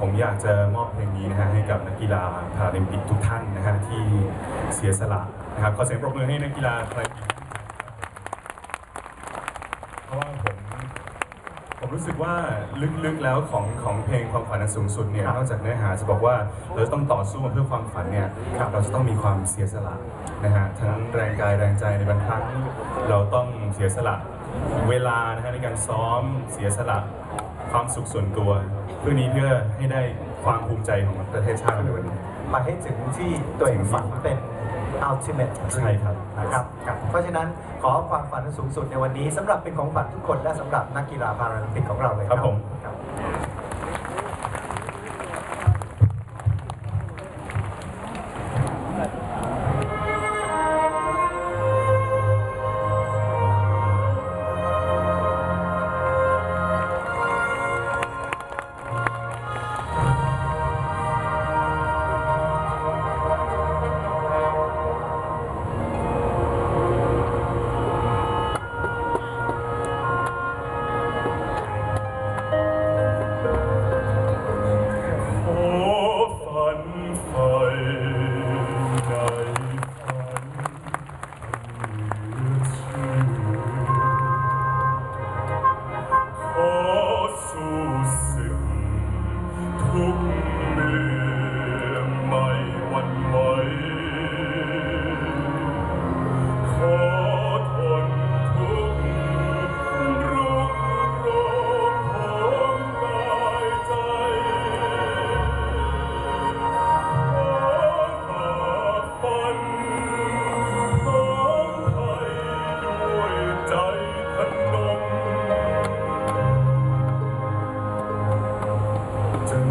ผมอยากจะมอบเพลงนี้นะฮะให้กับนักกีฬาพาราลิมปิกทุกท่านนะฮะที่เสียสละนะครับขอเสียงปรบมือให้นักกีฬาพาราลิมปิกเพราะว่าผมผมรู้สึกว่าลึกๆแล้วของของเพลงความฝันอันสูงสุดเนี่ยนอกจากเนื้อหาจะบอกว่าเราต้องต่อสู้เพื่อความฝันเนี่ยเราจะต้องมีความเสียสละนะฮะทั้งแรงกายแรงใจในบางครั้งเราต้องเสียสละเวลานะฮะในการซ้อมเสียสละ ความสุขส่วนตัวเพื่อนี้เพื่อให้ได้ความภูมิใจของประเทศชาติในวันนี้ไปให้ถึงที่ตัวเองฝันเป็น ultimate ใช่ครับ นะครับครับ เพราะฉะนั้นขอความฝันอันสูงสุดในวันนี้สำหรับเป็นของฝันทุกคนและสำหรับนักกีฬาพาราลิมปิกของเราเลยครับผมครับ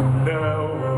จ